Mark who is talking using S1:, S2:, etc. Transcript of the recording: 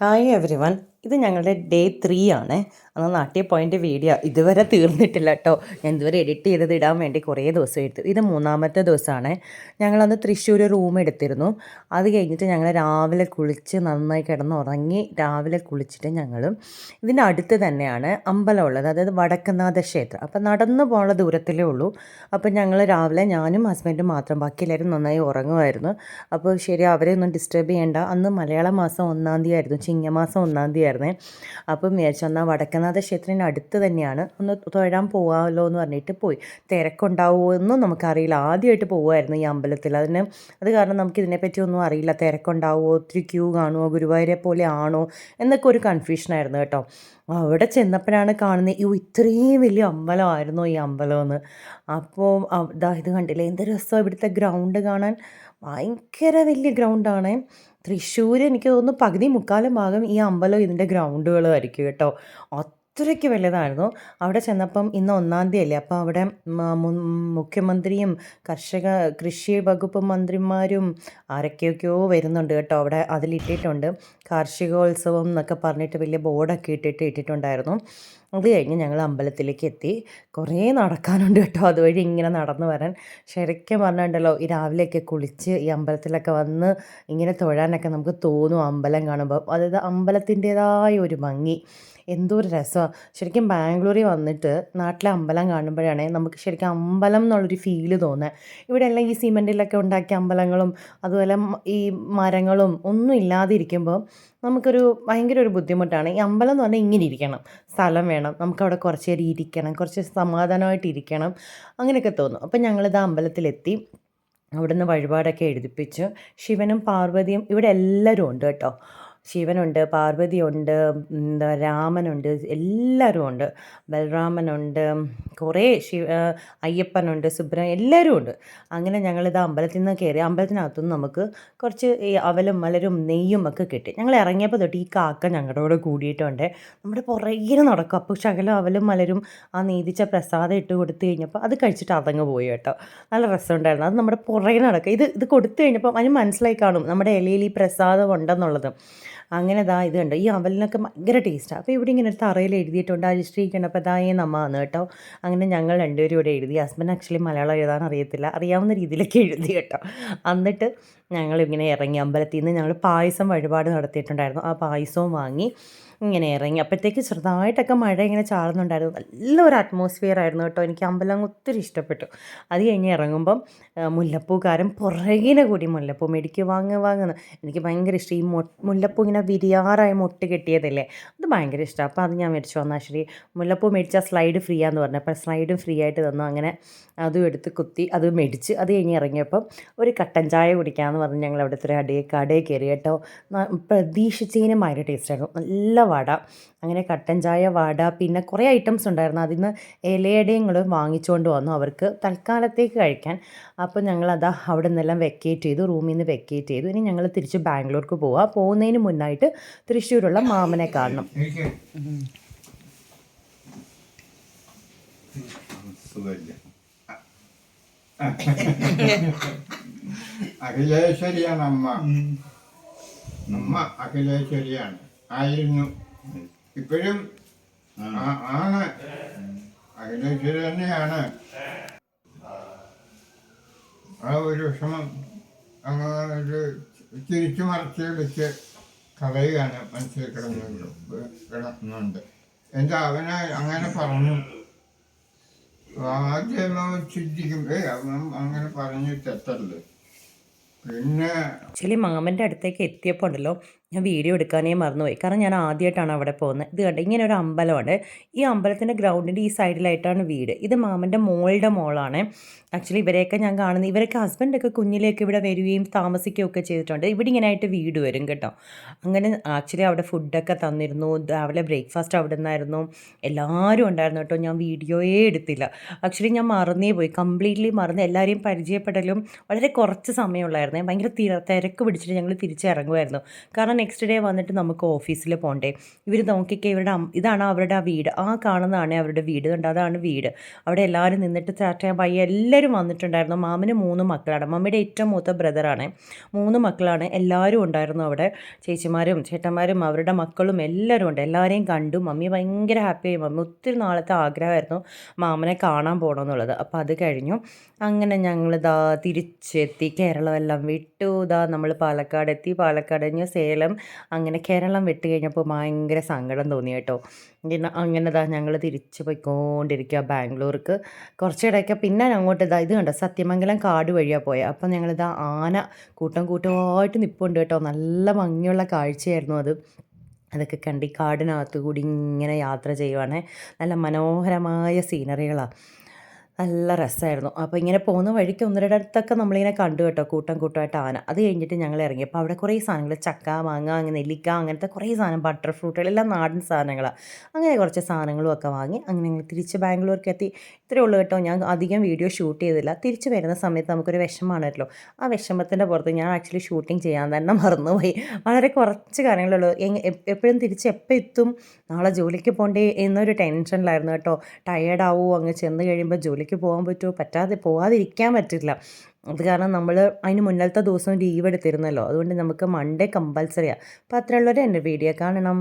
S1: Hi everyone, ഇത് ഞങ്ങളുടെ day three ആണ്. അന്ന് നാട്ടിയ പോയിന്റ് വീഡിയോ ഇതുവരെ തീർന്നിട്ടില്ല കേട്ടോ ഞാൻ ഇതുവരെ എഡിറ്റ് ചെയ്തത് ഇടാൻ വേണ്ടി കുറേ ദിവസം എടുത്തു. ഇത് മൂന്നാമത്തെ ദിവസമാണ്. ഞങ്ങളന്ന് തൃശ്ശൂർ റൂം എടുത്തിരുന്നു. അത് കഴിഞ്ഞിട്ട് ഞങ്ങൾ രാവിലെ കുളിച്ച് നന്നായി കിടന്ന് ഉറങ്ങി രാവിലെ കുളിച്ചിട്ട് ഞങ്ങൾ ഇതിന്റെ അടുത്ത് തന്നെയാണ് അമ്പലമുള്ളത് അതായത് വടക്കനാഥ ക്ഷേത്രം. അപ്പം നടന്നു പോകാനുള്ള ദൂരത്തിലേ ഉള്ളൂ. അപ്പം ഞങ്ങൾ രാവിലെ ഞാനും ഹസ്ബൻഡും മാത്രം ബാക്കി എല്ലാവരും നന്നായി ഉറങ്ങുമായിരുന്നു. അപ്പോൾ ശരി അവരെ ഒന്നും ഡിസ്റ്റർബ് ചെയ്യേണ്ട. അന്ന് മലയാള മാസം ഒന്നാം തീയതി ആയിരുന്നു ചിങ്ങമാസം ഒന്നാം തീയതി ആയിരുന്നേ അപ്പം വിചാരിച്ചു എന്നാൽ വടക്കനാഥ ക്ഷേത്രത്തിന് അടുത്ത് തന്നെയാണ്. ഒന്ന് തൊഴാൻ പോകാമല്ലോ എന്ന് പറഞ്ഞിട്ട് പോയി. തിരക്കുണ്ടാവുമോ എന്നും നമുക്കറിയില്ല. ആദ്യമായിട്ട് പോകുമായിരുന്നു ഈ അമ്പലത്തിൽ. അതിന് അത് കാരണം നമുക്ക് ഇതിനെപ്പറ്റി ഒന്നും അറിയില്ല. തിരക്കുണ്ടാവുമോ ഒത്തിരി ക്യൂ കാണുമോ ഗുരുവായൂരെ പോലെ ആണോ? എന്നൊക്കെ ഒരു കൺഫ്യൂഷനായിരുന്നു കേട്ടോ. അവിടെ ചെന്നപ്പോഴാണ് കാണുന്നത് ഈ ഇത്രയും വലിയ അമ്പലമായിരുന്നു ഈ അമ്പലം എന്ന് അപ്പോൾ ഇതാ ഇത് കണ്ടില്ലേ? എന്ത് രസമാണ് ഇവിടുത്തെ ഗ്രൗണ്ട് കാണാൻ. ഭയങ്കര വലിയ ഗ്രൗണ്ടാണ്. തൃശ്ശൂർ എനിക്ക് തോന്നുന്നു പകുതി മുക്കാലും ഭാഗം ഈ അമ്പലം ഇതിന്റെ ഗ്രൗണ്ടുകളായിരിക്കും കേട്ടോ. അത്രയ്ക്ക് വലുതായിരുന്നു. അവിടെ ചെന്നപ്പം ഇന്ന് ഒന്നാം തീയതി അല്ലേ? അപ്പോൾ അവിടെ മുഖ്യമന്ത്രിയും കർഷക കൃഷി വകുപ്പ് മന്ത്രിമാരും ആരൊക്കെയൊക്കെയോ വരുന്നുണ്ട് കേട്ടോ. അവിടെ അതിലിട്ടിട്ടുണ്ട്. കാർഷികോത്സവം എന്നൊക്കെ പറഞ്ഞിട്ട് വലിയ ബോർഡൊക്കെ ഇട്ടിട്ട് ഇട്ടിട്ടുണ്ടായിരുന്നു. അത് കഴിഞ്ഞ് ഞങ്ങൾ അമ്പലത്തിലേക്ക് എത്തി. കുറേ നടക്കാനുണ്ട് കേട്ടോ. അതുവഴി ഇങ്ങനെ നടന്നു വരാൻ. ശരിക്കും പറഞ്ഞിട്ടുണ്ടല്ലോ ഈ രാവിലെയൊക്കെ കുളിച്ച് ഈ അമ്പലത്തിലൊക്കെ വന്ന് ഇങ്ങനെ തൊഴാനൊക്കെ നമുക്ക് തോന്നും അമ്പലം കാണുമ്പോൾ അതായത് അമ്പലത്തിന്റേതായ ഒരു ഭംഗി. എന്തോ ഒരു രസമാണ് ശരിക്കും ബാംഗ്ലൂരിൽ വന്നിട്ട് നാട്ടിലെ അമ്പലം കാണുമ്പോഴാണ് നമുക്ക് ശരിക്കും അമ്പലം എന്നുള്ളൊരു ഫീൽ തോന്നുന്നത് ഇവിടെ എല്ലാം ഈ സിമെന്റിലൊക്കെ ഉണ്ടാക്കിയ അമ്പലങ്ങളും അതുപോലെ ഈ മരങ്ങളും ഒന്നും ഇല്ലാതിരിക്കുമ്പോൾ നമുക്കൊരു ഭയങ്കര ഒരു ബുദ്ധിമുട്ടാണ്. ഈ അമ്പലം എന്ന് പറഞ്ഞാൽ ഇങ്ങനെ ഇരിക്കണം. സ്ഥലം വേണം. നമുക്കവിടെ കുറച്ച് നേരം ഇരിക്കണം. കുറച്ച് സമാധാനമായിട്ട് ഇരിക്കണം. അങ്ങനെയൊക്കെ തോന്നും. അപ്പം ഞങ്ങളിത് അമ്പലത്തിലെത്തി. അവിടുന്ന് വഴിപാടൊക്കെ എഴുതിപ്പിച്ചു. ശിവനും പാർവതിയും ഇവിടെ എല്ലാവരും ഉണ്ട് കേട്ടോ. ശിവനുണ്ട് പാർവതിയുണ്ട് എന്താ രാമനുണ്ട് എല്ലാവരും ഉണ്ട്. ബലരാമനുണ്ട് കുറേ ശിവ അയ്യപ്പനുണ്ട് സുബ്രഹ്മണ്യം എല്ലാവരും ഉണ്ട്. അങ്ങനെ ഞങ്ങളിത് അമ്പലത്തിൽ നിന്ന് കയറി അമ്പലത്തിനകത്തുനിന്ന് നമുക്ക് കുറച്ച് ഈ അവലും മലരും നെയ്യും ഒക്കെ കിട്ടി. ഞങ്ങൾ ഇറങ്ങിയപ്പോൾ തൊട്ട് ഈ കാക്ക ഞങ്ങളുടെ കൂടെ കൂടിയിട്ടുണ്ട്. നമ്മുടെ പുറകിൽ നടക്കും. അപ്പോൾ ശകലം അവലും മലരും ആ നീതിച്ച പ്രസാദം ഇട്ട് കൊടുത്തു കഴിഞ്ഞപ്പോൾ അത് കഴിച്ചിട്ട് അതങ്ങ് പോയി കേട്ടോ. നല്ല രസമുണ്ടായിരുന്നു. അത് നമ്മുടെ പുറകിൽ നടക്കുക ഇത് ഇത് കൊടുത്തു കഴിഞ്ഞപ്പോൾ അതിന് മനസ്സിലായി കാണും നമ്മുടെ ഇലയിൽ ഈ പ്രസാദം ഉണ്ടെന്നുള്ളത്. അങ്ങനെ ദാ ഇത് കണ്ടോ? ഈ അവലിനൊക്കെ ഭയങ്കര ടേസ്റ്റാണ് അപ്പോൾ ഇവിടെ ഇങ്ങനെ ഒരു തറയിൽ എഴുതിയിട്ടുണ്ട് അരിശ്രീക്കണം അപ്പോൾ ദായേ നമ്മാന്ന് കേട്ടോ. അങ്ങനെ ഞങ്ങൾ രണ്ടുപേരും ഇവിടെ എഴുതി. ഹസ്ബൻഡ് ആക്ച്വലി മലയാളം എഴുതാൻ അറിയത്തില്ല. അറിയാവുന്ന രീതിയിലൊക്കെ എഴുതി കേട്ടോ. എന്നിട്ട് ഞങ്ങളിങ്ങനെ ഇറങ്ങി അമ്പലത്തിൽ നിന്ന് ഞങ്ങൾ പായസം വഴിപാട് നടത്തിയിട്ടുണ്ടായിരുന്നു. ആ പായസവും വാങ്ങി ഇങ്ങനെ ഇറങ്ങി. അപ്പോഴത്തേക്ക് ചെറുതായിട്ടൊക്കെ മഴ ഇങ്ങനെ ചാടുന്നുണ്ടായിരുന്നു നല്ലൊരു അറ്റ്മോസ്ഫിയർ ആയിരുന്നു കേട്ടോ. എനിക്ക് അമ്പലം ഒത്തിരി ഇഷ്ടപ്പെട്ടു. അത് കഴിഞ്ഞ് ഇറങ്ങുമ്പം മുല്ലപ്പൂക്കാരൻ പുറകിനെ കൂടി മുല്ലപ്പൂ മേടിക്ക് വാങ്ങ വാങ്ങുന്നു എനിക്ക് ഭയങ്കര ഇഷ്ടം. ഈ മൊ മുല്ലപ്പൂ ഇങ്ങനെ വിരിയാറായി മൊട്ട് കെട്ടിയതല്ലേ? അത് ഭയങ്കര ഇഷ്ടമാണ് അപ്പോൾ അത് ഞാൻ മേടിച്ചു. വന്നാൽ ശരി മുല്ലപ്പൂ മേടിച്ചാൽ സ്ലൈഡ് ഫ്രീ ആണെന്ന് പറഞ്ഞു. അപ്പോൾ സ്ലൈഡും ഫ്രീ ആയിട്ട് തന്നു. അങ്ങനെ അതും എടുത്ത് കുത്തി അത് മേടിച്ച് അത് കഴിഞ്ഞ് ഇറങ്ങിയപ്പം ഒരു കട്ടൻ ചായ കുടിക്കാമെന്ന് പറഞ്ഞ് ഞങ്ങൾ അവിടുത്തെ ഒരു അടയെ കടയിൽ കയറി കേട്ടോ പ്രതീക്ഷിച്ചതിനും ഭയങ്കര ടേസ്റ്റായിരുന്നു നല്ല വട അങ്ങനെ കട്ടൻ ചായ വട പിന്നെ കുറേ ഐറ്റംസ് ഉണ്ടായിരുന്നു അതിൽ നിന്ന് ഇലയുടെയും വാങ്ങിച്ചുകൊണ്ട് വന്നു അവർക്ക് തൽക്കാലത്തേക്ക് കഴിക്കാൻ അപ്പോൾ ഞങ്ങളത് അവിടെ നിന്നെല്ലാം വെക്കേറ്റ് ചെയ്തു റൂമിൽ നിന്ന് വെക്കേറ്റ് ചെയ്തു ഇനി ഞങ്ങൾ തിരിച്ച് ബാംഗ്ലൂർക്ക് പോവാം പോകുന്നതിന് മുന്നായിട്ട് തൃശ്ശൂരുള്ള മാമനെ കാണണം
S2: അഖിലേശ്വരിയാണ് അമ്മ അമ്മ അഖിലേശ്വരിയാണ്. ആയിരുന്നു. ഇപ്പോഴും ആണ്. അഖിലേശ്വരി തന്നെയാണ്. ആ ഒരു വിഷമം അങ്ങനെ തിരിച്ചു മറച്ച് വിളിച്ച് കളയുകയാണ് മനസ്സിൽ കിടന്നുണ്ട് കിടന്നുണ്ട് എന്താ അവനെ അങ്ങനെ പറഞ്ഞു. ആദ്യം ചിന്തിക്കും ഏ അങ്ങനെ പറഞ്ഞു തെറ്റല്ലേ പിന്നെ
S1: ആക്ച്വലി മാമന്റെ അടുത്തേക്ക് എത്തിയപ്പോൾ ഉണ്ടല്ലോ ഞാൻ വീഡിയോ എടുക്കാനേ മറന്നുപോയി. കാരണം ഞാൻ ആദ്യമായിട്ടാണ് അവിടെ പോകുന്നത്. ഇത് കണ്ട്? ഇങ്ങനെ ഒരു അമ്പലമാണ്. ഈ അമ്പലത്തിന്റെ ഗ്രൗണ്ടിന്റെ ഈ സൈഡിലായിട്ടാണ് വീട്. ഇത് മാമന്റെ മോളുടെ മോളാണ്. ആക്ച്വലി ഇവരെയൊക്കെ ഞാൻ കാണുന്നത്. ഇവരൊക്കെ ഹസ്ബൻഡൊക്കെ കുഞ്ഞിലേക്ക് ഇവിടെ വരികയും താമസിക്കുകയും ഒക്കെ ചെയ്തിട്ടുണ്ട്. ഇവിടെ ഇങ്ങനെ ആയിട്ട് വീട് വരും കേട്ടോ. അങ്ങനെ ആക്ച്വലി അവിടെ ഫുഡൊക്കെ തന്നിരുന്നു. രാവിലെ ബ്രേക്ക്ഫാസ്റ്റ് അവിടെ നിന്നായിരുന്നു. എല്ലാവരും ഉണ്ടായിരുന്നു കേട്ടോ. ഞാൻ വീഡിയോയേ എടുത്തില്ല. ആക്ച്വലി ഞാൻ മറന്നേ പോയി. കംപ്ലീറ്റ്ലി മറന്ന് എല്ലാവരെയും പരിചയപ്പെടലും വളരെ കുറച്ച് സമയമുള്ളായിരുന്നു. ഭയങ്കര തിര തിരക്ക് പിടിച്ചിട്ട് ഞങ്ങൾ തിരിച്ചിറങ്ങുമായിരുന്നു. കാരണം നെക്സ്റ്റ് ഡേ വന്നിട്ട് നമുക്ക് ഓഫീസിൽ പോകണ്ടേ ഇവർ നോക്കിക്കേ ഇവരുടെ ഇതാണ് അവരുടെ ആ വീട്. ആ കാണുന്നതാണ് അവരുടെ വീട്. കണ്ടോ? അതാണ് വീട്. അവിടെ എല്ലാവരും നിന്നിട്ട് ചാറ്റ് ചെയ്യാൻ പയ്യ എല്ലാവരും വന്നിട്ടുണ്ടായിരുന്നു. മാമിന് മൂന്ന് മക്കളാണ്. മമ്മിയുടെ ഏറ്റവും മൂത്ത ബ്രദറാണ് മൂന്ന് മക്കളാണ്. എല്ലാവരും ഉണ്ടായിരുന്നു അവിടെ. ചേച്ചിമാരും ചേട്ടന്മാരും അവരുടെ മക്കളും എല്ലാവരും ഉണ്ട്. എല്ലാവരെയും കണ്ടു. മമ്മി ഭയങ്കര ഹാപ്പിയായി മമ്മി ഒത്തിരി നാളത്തെ ആഗ്രഹമായിരുന്നു മാമനെ കാണാൻ പോകണമെന്നുള്ളത് അപ്പോൾ അത് കഴിഞ്ഞു. അങ്ങനെ ഞങ്ങൾ ദാ തിരിച്ചെത്തി കേരളമെല്ലാം വിട്ടു. ഇതാ നമ്മൾ പാലക്കാട് എത്തി പാലക്കാട് കഴിഞ്ഞ് സേലം അങ്ങനെ കേരളം വിട്ട് കഴിഞ്ഞപ്പോൾ ഭയങ്കര സങ്കടം തോന്നി കേട്ടോ. പിന്നെ അങ്ങനെ ഇതാ ഞങ്ങൾ തിരിച്ച് പോയിക്കൊണ്ടിരിക്കുക ബാംഗ്ലൂർക്ക്. കുറച്ചിടയ്ക്ക് പിന്നെ അങ്ങോട്ട് ഇതാ ഇത് കണ്ടോ സത്യമംഗലം കാട് വഴിയാണ് പോയത് അപ്പം ഞങ്ങളിതാ ആന കൂട്ടം കൂട്ടമായിട്ട് നിൽപ്പുണ്ട് കേട്ടോ. നല്ല ഭംഗിയുള്ള കാഴ്ചയായിരുന്നു അത്. അതൊക്കെ കണ്ടി കാടിനകത്ത് കൂടി ഇങ്ങനെ യാത്ര ചെയ്യുവാണേ. നല്ല മനോഹരമായ സീനറികളാണ് നല്ല രസമായിരുന്നു അപ്പോൾ ഇങ്ങനെ പോകുന്ന വഴിക്ക് ഒന്നിടത്തൊക്കെ നമ്മളിങ്ങനെ കണ്ടു കേട്ടോ കൂട്ടം കൂട്ടമായിട്ട് ആന. അത് കഴിഞ്ഞിട്ട് ഞങ്ങൾ ഇറങ്ങി. അപ്പോൾ അവിടെ കുറേ സാധനങ്ങൾ ചക്ക മാങ്ങ അങ്ങനെ നെല്ലിക്ക അങ്ങനത്തെ കുറേ സാധനം ബട്ടർ ഫ്രൂട്ടുകൾ എല്ലാം നാടൻ സാധനങ്ങളാണ് അങ്ങനെ കുറച്ച് സാധനങ്ങളും ഒക്കെ വാങ്ങി അങ്ങനെ ഞങ്ങൾ തിരിച്ച് ബാംഗ്ലൂർക്ക് എത്തി ഇത്രയേ ഉള്ളൂ കേട്ടോ. ഞാൻ അധികം വീഡിയോ ഷൂട്ട് ചെയ്തില്ല. തിരിച്ചു വരുന്ന സമയത്ത് നമുക്കൊരു വിഷമമാണല്ലോ. ആ വിഷമത്തിന്റെ പുറത്ത് ഞാൻ ആക്ച്വലി ഷൂട്ടിംഗ് ചെയ്യാൻ തന്നെ മറന്നുപോയി. വളരെ കുറച്ച് കാര്യങ്ങളുള്ളൂ. എപ്പോഴും തിരിച്ച് എപ്പോൾ എത്തും? നാളെ ജോലിക്ക് പോകണ്ടേ എന്നൊരു ടെൻഷനിലായിരുന്നു കേട്ടോ. ടയേർഡാവോ അങ്ങ് ചെന്ന് കഴിയുമ്പോൾ ജോലിക്ക് പോകാൻ പറ്റുമോ പറ്റാതെ പോകാതിരിക്കാൻ പറ്റില്ല. അത് കാരണം നമ്മൾ അതിന് മുന്നലത്തെ ദിവസം ലീവ് എടുത്തിരുന്നല്ലോ. അതുകൊണ്ട് നമുക്ക് മൺഡേ കമ്പൽസറിയാണ് അപ്പോൾ അത്രയുള്ളവരെ എന്റെ വീഡിയോ കാണണം.